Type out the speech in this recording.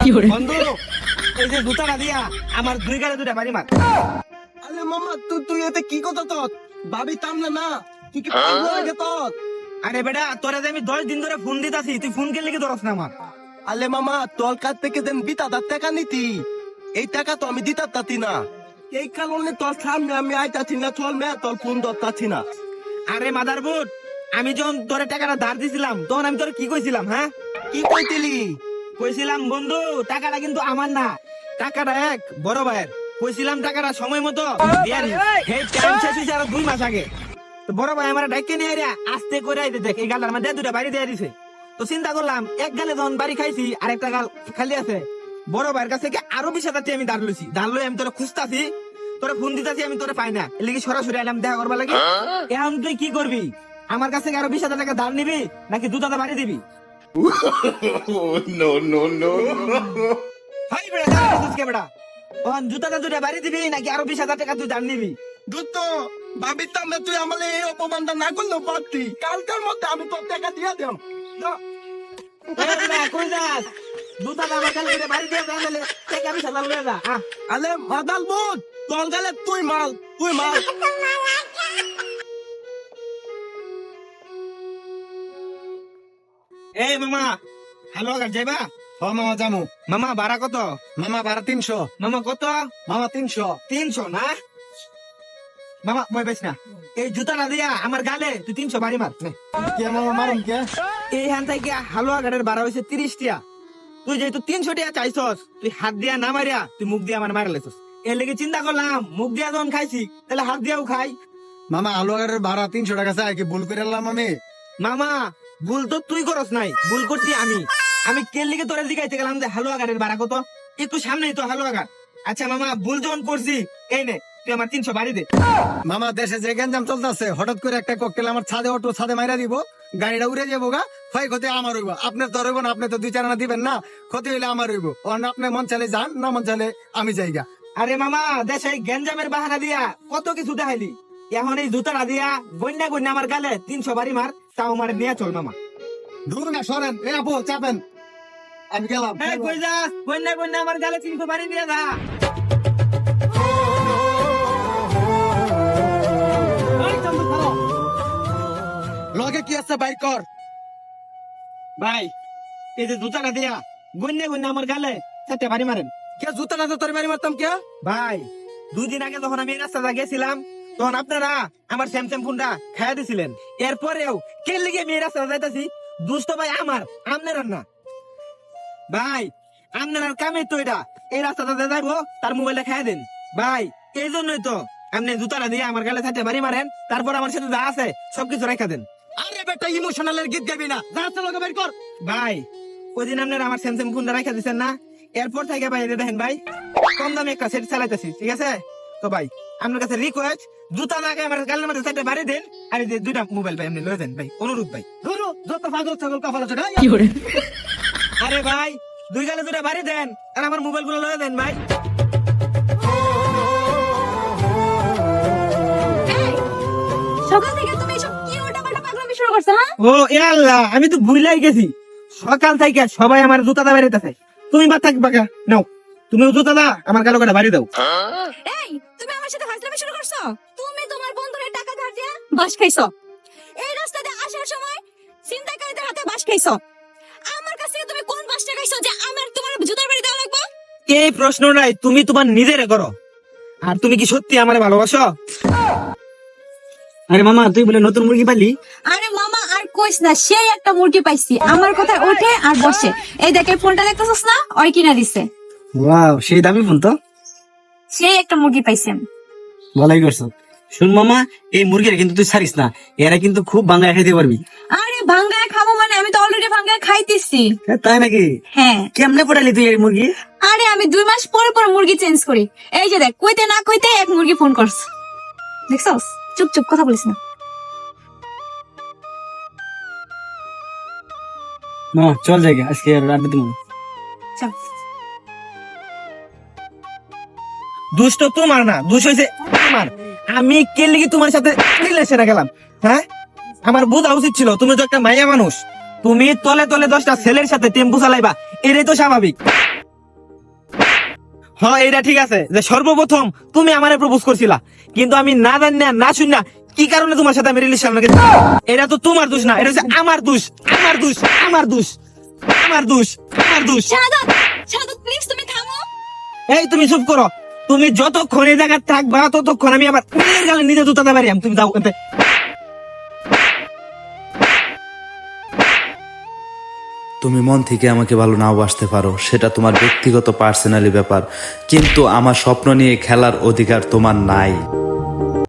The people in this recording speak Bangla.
বন্ধু এই যে জুতাটা দিয়া আমার দুই গালে দুটা বাড়ি মার। আরে মামা তুই তুই এতে কি কথা তোর? ভাবি তাম না না। তুই কি পাগল লাগে তোর আরে বেটা তোরা আমি দশ দিন ধরে ফোন দিতাছি তুই ফোন কে লিখে ধরস না আমার? আলে মামা তোর কাছ থেকে দেন বিতা দার টাকা নিতি এই টাকা তো আমি দিতে পারতি না। এই কারণে তোর সামনে আমি আইতাছি না চল মে তোর ফোন ধরতাছি না। আরে মাদার বুট আমি যখন তোরে টাকাটা ধার দিছিলাম তখন আমি তোরে কি কইছিলাম হ্যাঁ? কি কইতিলি? কইছিলাম বন্ধু টাকাটা কিন্তু আমার না। টাকাটা এক বড় ভাইয়ের। কইছিলাম টাকাটা সময় মতো সেই টাইম শেষ হয়েছে আরও দুই মাস আগে। তো বড় ভাই আমার ডাইকে নিয়ে আইরা আস্তে করে আইতে দেখ এই গালটার মধ্যে দুটা বাড়ি দিয়ে দিছে। তো চিন্তা করলাম এক গালে যখন বাড়ি খাইছি আর একটা গাল খালি আছে। বড় ভাইয়ের কাছে কি আরও বিশ হাজার আমি দাঁড় লইছি। দাঁড় লই আমি তোরা খুঁজতাছি তোরা ফোন দিতাছি আমি তোরা পাই না। এর লাগি সরাসরি আইলাম দেখা করবা লাগে। এখন তুই কি করবি? আমার কাছে কি আরও বিশ হাজার টাকা দাঁড় নিবি নাকি দুটাতে বাড়ি দিবি? no, no, no. হাই বেড়া দাঁড় দিছিস কে বেড়া ওখান জুতাটা বাড়ি দিবি নাকি আরও বিশ হাজার টাকা তুই দাঁড় নিবি? দুত ভাবি না তুই আমার এই অপমানটা না করলেও পারতি। কালকের মধ্যে আমি তোর টাকা দিয়ে দেব। জুতাটা আমার কাছে দুটা বাড়ি দিয়ে দেয় নাহলে টাকা বিশ হাজার লয়ে যা আলে মাদাল বুট তোর গেলে তুই মাল তুই মাল। এই মামা। হ্যালো যাইবা? হ মামা জামু মামা ভাড়া কত? মামা বারো তিনশো। মামা কত? মামা তিনশো। তিনশো না? মামা মই বেশ না। এই জুতাটা দিয়া আমার গালে। তুই তিনশো বাড়ি মার। কে মামা মারুন কে? এই হান থেকে হালুয়া গাড়ির ভাড়া হয়েছে তিরিশ টিয়া তুই যেহেতু তিনশো টিয়া চাইছস তুই হাত দিয়া না মারিয়া তুই মুখ দিয়া আমার মারা লেছস। এর লেগে চিন্তা করলাম মুখ দিয়া যখন খাইছি তাহলে হাত দিয়াও খাই। মামা আলুয়াগারের ভাড়া তিনশো টাকা চাই কি ভুল করে এলাম আমি? মামা ভুল তো তুই করস নাই ভুল করছি আমি। আমি কের লিগে তোরে দিকাইতে গেলাম যে হালুয়া গাড়ির ভাড়া কত? একটু সামনেই তো হালুয়া গাড় আচ্ছা মামা ভুল যখন করছি এই নে তুই আমার তিনশো বাড়ি দে। মামা দেশে যে গ্যাঞ্জাম চলতেছে হঠাৎ করে একটা ককটেল আমার ছাদে অটো ছাদে মাইরা দিব গাড়িটা উড়ে যাব গা ক্ষয় ক্ষতি আমার হইব। আপনার তো হইব না আপনি তো দুই চার আনা দিবেন না ক্ষতি হইলে আমার হইব। অন্য আপনি মন চালে যান না মন চালে আমি যাইগা আরে মামা দেশে গেঞ্জামের বাহানা দিয়া কত কিছু দেখাইলি? এখন এই জুতাটা দিয়া গন্যা গন্যা আমার গালে তিনশো বাড়ি মার তাও আমার নিয়ে চল মামা। দূর না সরেন। এ আপু চাপেন। আমি গেলাম গন্যা গন্যা আমার গালে তিনশো বাড়ি দিয়ে যা। লগে কি আছে বাইর কর। ভাই এই যে জুতাটা দিয়া গন্যা গন্যা আমার গালে চারটে বাড়ি মারেন। কে জুতা না তো তোর বাড়ি মারতাম কে? ভাই দুই দিন আগে যখন আমি রাস্তাটা গেছিলাম তখন আপনারা আমার স্যামসাং ফোনটা খাইয়া দিছিলেন। এরপরেও কে লিগে এই রাস্তাটা যাইতাছি দুষ্ট ভাই আমার আপনার না ভাই আপনার কামে তো এটা। এই রাস্তাটা যাইবো তার মোবাইলটা খাইয়া দেন। ভাই এই জন্যই তো আপনি জুতাটা দিয়ে আমার গালে থাকতে বাড়ি মারেন তারপর আমার সাথে যা আছে সবকিছু রেখা দেন। আরে বেটা ইমোশনালের গীত গাবি না। যা আছে লগে বাইর কর। ভাই ওই দিন আপনার আমার স্যামসাং ফোনটা রেখা দিচ্ছেন না? এরপর থেকে ভাই দেখেন ভাই কম দামে একটা সেট চালাইতেছি ঠিক আছে? তো ভাই আপনার কাছে রিকোয়েস্ট জুতা না আমার গালের মধ্যে সেটে বাড়ি দেন আর এই যে দুইটা মোবাইল ভাই আপনি লয়ে দেন ভাই অনুরোধ ভাই। ধরো যত পাগল ছাগল কপাল আছে না আরে ভাই দুই গালে দুটা বাড়ি দেন আর আমার মোবাইলগুলো লয়ে দেন ভাই। সকাল থেকে তুমি এসব কি উল্টাপাল্টা পাগলামি শুরু করছ হ্যাঁ? ও এ আল্লাহ আমি তো ভুলাই গেছি। সকাল থেকে সবাই আমার জুতাটা বাড়িতেছে তুমি বা থাকবা কা নাও। তুমি জুতাটা আমার গালো কাটা বাড়ি দাও। এই তুমি আমার সাথে ফাজলামি শুরু করছ? তুমি তোমার বন্ধুর টাকা ধার দিয়া বাস খাইছো। এই রাস্তা দিয়ে আসার সময় ছিনতাইকারীদের হাতে বাস খাইছো। আমার কাছ তুমি কোন বাসটা খাইছো যে আমার তোমার জুতার বাড়ি দেওয়া লাগবে? এই প্রশ্নটাই তুমি তোমার নিজেরে করো। আর তুমি কি সত্যি আমার ভালোবাসো? আরে মামা তুই বলে নতুন মুরগি পালি? আরে মামা আর কইস না সেই একটা মুরগি পাইছি। আমার কথায় ওঠে আর বসে। এই দেখে ফোনটা দেখতেছস না? ওই কিনা দিছে। ওয়াও সেই দামি ফোন তো। সেই একটা মুরগি পাইছি। আমি ভালোই করছ। শুন মামা এই মুরগির কিন্তু তুই ছাড়িস না। এরা কিন্তু খুব বাংলা খাইতে পারবি। আরে ভাঙ্গায় খাব মানে আমি তো অলরেডি ভাঙ্গায় খাইতেছি। তাই নাকি? হ্যাঁ। কেমনে পড়ালি তুই এই মুরগি? আরে আমি দুই মাস পরে পরে মুরগি চেঞ্জ করি। এই যে দেখ কইতে না কইতে এক মুরগি ফোন করছ। দেখছস? চুপ চুপ কথা বলিস না। না চল যাই আজকে আর রাত দিন চল। দুষ্ট তোমার না দুষ্ট হয়েছে আমার। আমি কে লিগে তোমার সাথে রিলেশনে গেলাম? হ্যাঁ? আমার বোঝা উচিত ছিল তুমি তো একটা মাইয়া মানুষ। তুমি তলে তলে দশটা ছেলের সাথে টেম্পু চালাইবা এটাই তো স্বাভাবিক। হ্যাঁ এটা ঠিক আছে যে সর্বপ্রথম তুমি আমারে প্রপোজ করছিলা। কিন্তু আমি না জানি না না শুন না কি কারণে তোমার সাথে আমি রিলেশন এটা তো তোমার দোষ না এটা হচ্ছে আমার দোষ আমার দোষ আমার দোষ আমার দোষ আমার দোষ। এই তুমি চুপ করো। তুমি যতক্ষণ এই জায়গায় থাকবা, ততক্ষণ আমি আবার গেলে নিজে জুতাতে পারি তুমি যাও কিন্তু তুমি মন থেকে আমাকে ভালো নাও বাসতে পারো, সেটা তোমার ব্যক্তিগত পার্সোনালি ব্যাপার, কিন্তু আমার স্বপ্ন নিয়ে খেলার অধিকার তোমার নাই।